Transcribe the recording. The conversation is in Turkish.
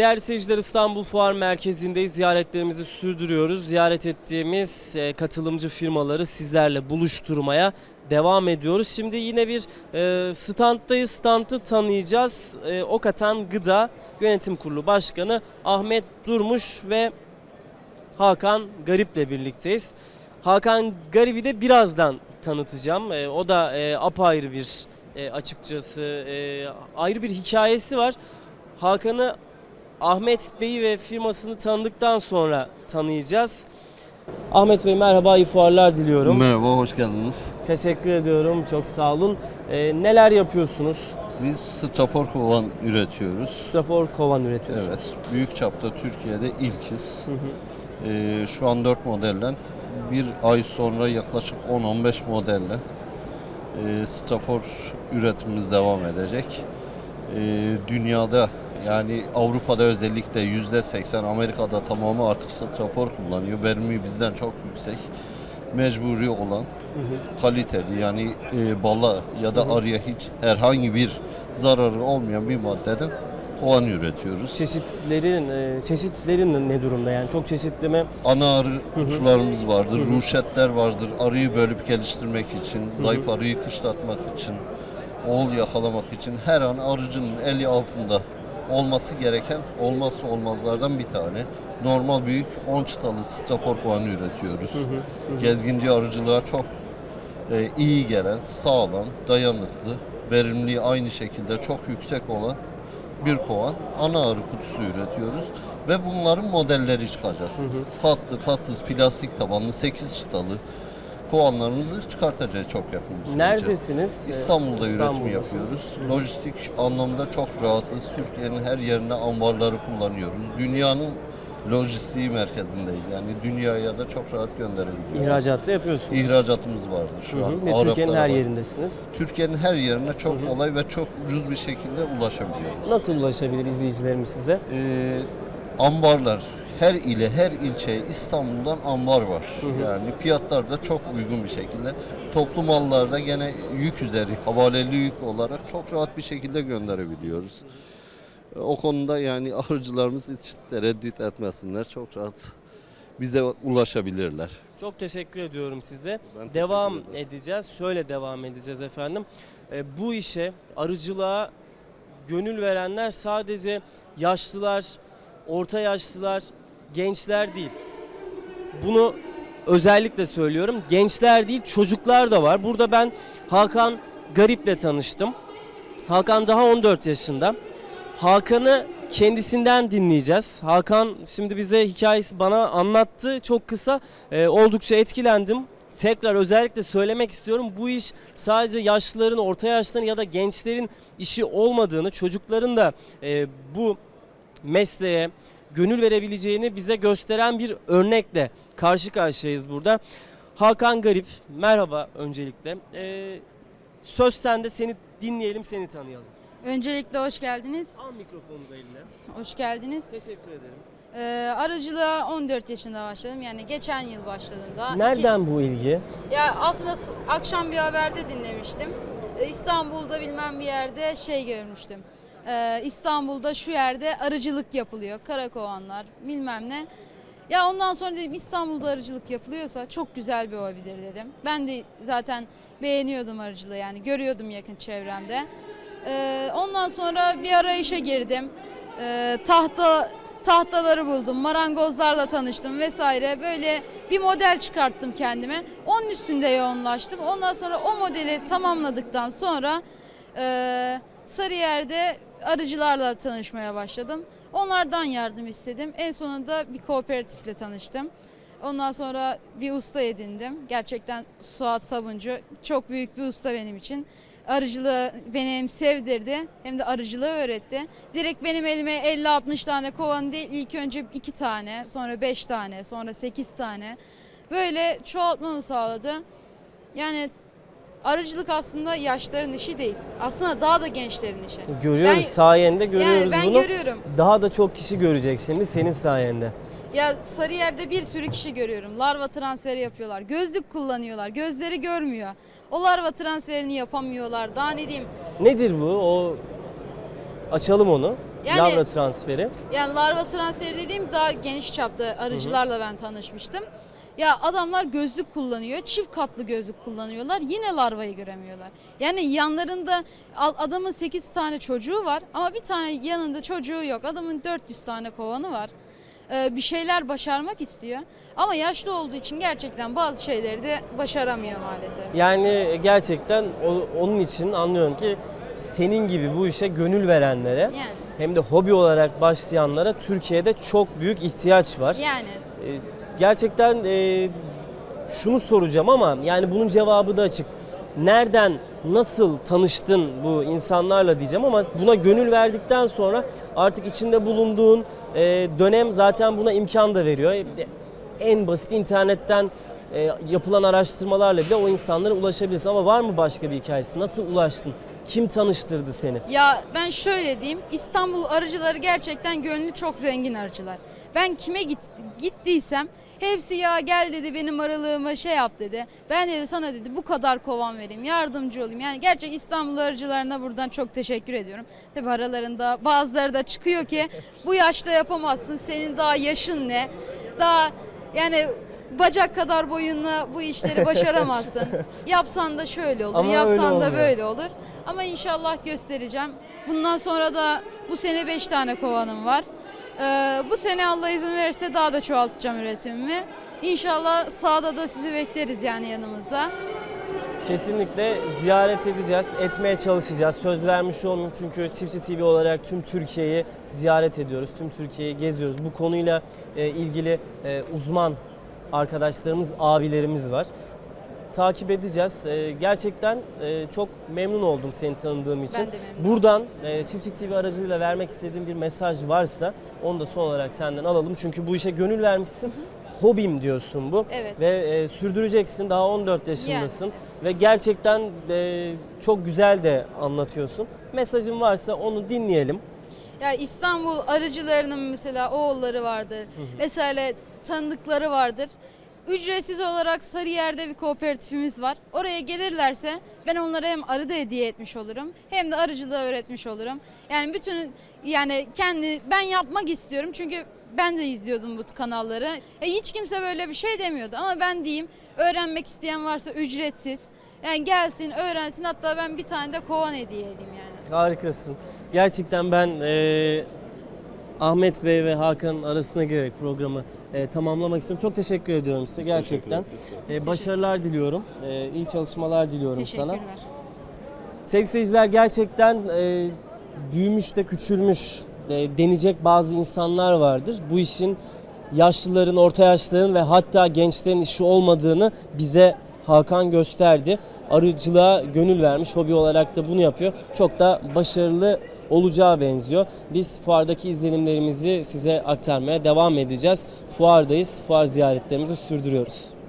Değerli seyirciler İstanbul Fuar Merkezi'ndeyiz. Ziyaretlerimizi sürdürüyoruz. Ziyaret ettiğimiz e, katılımcı firmaları sizlerle buluşturmaya devam ediyoruz. Şimdi yine bir e, standdayız. Standı tanıyacağız. E, Okatan Gıda Yönetim Kurulu Başkanı Ahmet Durmuş ve Hakan Garip'le birlikteyiz. Hakan Garip'i de birazdan tanıtacağım. E, o da e, apayrı bir e, açıkçası ayrı bir hikayesi var. Hakan'ı Ahmet Bey'i ve firmasını tanıdıktan sonra tanıyacağız. Ahmet Bey merhaba, iyi fuarlar diliyorum. Merhaba, hoş geldiniz. Teşekkür ediyorum, çok sağ olun. E, neler yapıyorsunuz? Biz strafor kovan üretiyoruz. Strafor kovan üretiyorsunuz. Evet, büyük çapta Türkiye'de ilkiz. Hı hı. Ee, şu an 4 modellen, bir ay sonra yaklaşık 10-15 modelle e, strafor üretimimiz devam edecek. Ee, dünyada yani Avrupa'da özellikle %80, Amerika'da tamamı artık strafor kullanıyor. Verimi bizden çok yüksek. Mecburi olan Hı hı. kaliteli yani e, bala ya da arıya hiç herhangi bir zararı olmayan bir maddeden kovan üretiyoruz. Çeşitlerin, e, çeşitlerin ne durumda yani çok çeşitli mi? Ana arı kutularımız vardır, ruşetler vardır. Arıyı bölüp geliştirmek için, zayıf arıyı kışlatmak için, oğul yakalamak için her an arıcının eli altında olması gereken olmazsa olmazlardan bir tane. Normal büyük 10 çıtalı strafor kovanı üretiyoruz. Gezginci arıcılığa çok e, iyi gelen, sağlam, dayanıklı, verimliliği aynı şekilde çok yüksek olan bir kovan ana arı kutusu üretiyoruz ve bunların modelleri çıkacak. Katlı, katsız, plastik tabanlı 8 çıtalı kovanlarımızı çıkartacağız çok yakın. Neredesiniz? İstanbul'da üretim yapıyoruz. Lojistik anlamda çok rahatız. Türkiye'nin her yerine ambarları kullanıyoruz. Dünyanın lojistiği merkezindeyiz. Yani dünyaya da çok rahat gönderebiliyoruz. İhracatta yapıyorsunuz. İhracatımız vardır şu Hı an. hı. Ve Araplara Türkiye'nin her var. yerindesiniz. Türkiye'nin her yerine çok kolay ve çok ucuz bir şekilde ulaşabiliyoruz. Nasıl ulaşabilir izleyicilerimiz size? Ee, ambarlar her ile her ilçeye İstanbul'dan ambar var. Yani fiyatlar da çok uygun bir şekilde. Toplu mallarda gene yük üzeri havaleli yük olarak çok rahat bir şekilde gönderebiliyoruz. O konuda yani arıcılarımız hiç tereddüt etmesinler. Çok rahat bize ulaşabilirler. Çok teşekkür ediyorum size. Ben teşekkür devam ederim. edeceğiz. Şöyle devam edeceğiz efendim. E, bu işe, arıcılığa gönül verenler sadece yaşlılar, orta yaşlılar, gençler değil. Bunu özellikle söylüyorum. Gençler değil, çocuklar da var. Burada ben Hakan Garip'le tanıştım. Hakan daha 14 yaşında. Hakan'ı kendisinden dinleyeceğiz. Hakan şimdi bize hikayesi bana anlattı. Çok kısa. Ee, oldukça etkilendim. Tekrar özellikle söylemek istiyorum. Bu iş sadece yaşlıların, orta yaşlıların ya da gençlerin işi olmadığını, çocukların da e, bu mesleğe gönül verebileceğini bize gösteren bir örnekle karşı karşıyayız burada. Hakan Garip, merhaba öncelikle. Ee, söz sende, seni dinleyelim, seni tanıyalım. Öncelikle hoş geldiniz. Al mikrofonu da eline. Hoş geldiniz. Teşekkür ederim. Ee, arıcılığa 14 yaşında başladım. Yani geçen yıl başladım daha. Nereden bu ilgi? İki- ya aslında akşam bir haberde dinlemiştim. Ee, İstanbul'da bilmem bir yerde şey görmüştüm. Ee, İstanbul'da şu yerde arıcılık yapılıyor. Karakovanlar bilmem ne. Ya ondan sonra dedim İstanbul'da arıcılık yapılıyorsa çok güzel bir hobidir dedim. Ben de zaten beğeniyordum arıcılığı yani görüyordum yakın çevremde. Ee, ondan sonra bir arayışa girdim. Ee, tahta tahtaları buldum, marangozlarla tanıştım vesaire. Böyle bir model çıkarttım kendime. Onun üstünde yoğunlaştım. Ondan sonra o modeli tamamladıktan sonra e, Sarıyer'de arıcılarla tanışmaya başladım. Onlardan yardım istedim. En sonunda bir kooperatifle tanıştım. Ondan sonra bir usta edindim. Gerçekten Suat Sabuncu çok büyük bir usta benim için. Arıcılığı beni hem sevdirdi hem de arıcılığı öğretti. Direkt benim elime 50-60 tane kovan değil ilk önce 2 tane sonra 5 tane sonra 8 tane böyle çoğaltmamı sağladı. Yani arıcılık aslında yaşların işi değil. Aslında daha da gençlerin işi. Görüyoruz, Ben- sayende görüyoruz yani ben bunu. görüyorum. Daha da çok kişi görecek şimdi senin sayende. Ya Sarıyer'de bir sürü kişi görüyorum. Larva transferi yapıyorlar. Gözlük kullanıyorlar. Gözleri görmüyor. O larva transferini yapamıyorlar. Daha ne diyeyim? Nedir bu? O açalım onu. Yani- Lavra transferi. Yani larva transferi dediğim daha geniş çapta arıcılarla ben tanışmıştım. Ya adamlar gözlük kullanıyor, çift katlı gözlük kullanıyorlar. Yine larvayı göremiyorlar. Yani yanlarında adamın 8 tane çocuğu var ama bir tane yanında çocuğu yok. Adamın 400 tane kovanı var. Ee, bir şeyler başarmak istiyor. Ama yaşlı olduğu için gerçekten bazı şeyleri de başaramıyor maalesef. Yani gerçekten o- onun için anlıyorum ki senin gibi bu işe gönül verenlere Yani hem de hobi olarak başlayanlara Türkiye'de çok büyük ihtiyaç var. yani Ee, Gerçekten e, şunu soracağım ama yani bunun cevabı da açık. Nereden, nasıl tanıştın bu insanlarla diyeceğim ama buna gönül verdikten sonra artık içinde bulunduğun e, dönem zaten buna imkan da veriyor. E, En basit internetten e, yapılan araştırmalarla bile o insanlara ulaşabilirsin. Ama var mı başka bir hikayesi? Nasıl ulaştın? Kim tanıştırdı seni? Ya ben şöyle diyeyim, İstanbul arıcıları gerçekten gönlü çok zengin arıcılar. Ben kime git, gittiysem hepsi ya gel dedi benim aralığıma şey yap dedi. Ben dedi sana dedi bu kadar kovan vereyim, yardımcı olayım. Yani gerçek İstanbul arıcılarına buradan çok teşekkür ediyorum. Tabi aralarında bazıları da çıkıyor ki bu yaşta yapamazsın, senin daha yaşın ne? Daha yani bacak kadar boyunla bu işleri başaramazsın. Yapsan da şöyle olur, Ama yapsan da böyle olur. Ama inşallah göstereceğim. Bundan sonra da bu sene 5 tane kovanım var. Ee, bu sene Allah izin verirse daha da çoğaltacağım üretimimi. İnşallah sahada da sizi bekleriz yani yanımızda. Kesinlikle ziyaret edeceğiz, etmeye çalışacağız. Söz vermiş olmayayım çünkü Çiftçi TV olarak tüm Türkiye'yi ziyaret ediyoruz, tüm Türkiye'yi geziyoruz. Bu konuyla e, ilgili e, uzman arkadaşlarımız, abilerimiz var. Takip edeceğiz. E, gerçekten e, çok memnun oldum seni tanıdığım için. Ben de memnun Buradan e, Çiftçi TV aracılığıyla vermek istediğim bir mesaj varsa onu da son olarak senden alalım. Çünkü bu işe gönül vermişsin. Hobim diyorsun bu. Evet. Ve e, sürdüreceksin. Daha 14 yaşındasın. Ve gerçekten e, çok güzel de anlatıyorsun. Mesajın varsa onu dinleyelim. Ya İstanbul arıcılarının mesela oğulları vardır. Mesela tanıdıkları vardır. Ücretsiz olarak Sarıyer'de bir kooperatifimiz var. Oraya gelirlerse ben onlara hem arı da hediye etmiş olurum hem de arıcılığı öğretmiş olurum. Yani bütün yani kendi ben yapmak istiyorum çünkü ben de izliyordum bu kanalları. E, hiç kimse böyle bir şey demiyordu ama ben diyeyim öğrenmek isteyen varsa ücretsiz. Yani gelsin öğrensin hatta ben bir tane de kovan hediye edeyim yani. Harikasın. Gerçekten ben e, Ahmet Bey ve Hakan arasına girerek programı e, tamamlamak istiyorum. Çok teşekkür ediyorum size gerçekten. E, başarılar diliyorum. E, iyi çalışmalar diliyorum sana. Teşekkürler. Sevgili seyirciler gerçekten e, büyümüş de küçülmüş e, denecek bazı insanlar vardır. Bu işin yaşlıların, orta yaşlıların ve hatta gençlerin işi olmadığını bize Hakan gösterdi. Arıcılığa gönül vermiş, hobi olarak da bunu yapıyor. Çok da başarılı olacağı benziyor. Biz fuardaki izlenimlerimizi size aktarmaya devam edeceğiz. Fuardayız, fuar ziyaretlerimizi sürdürüyoruz.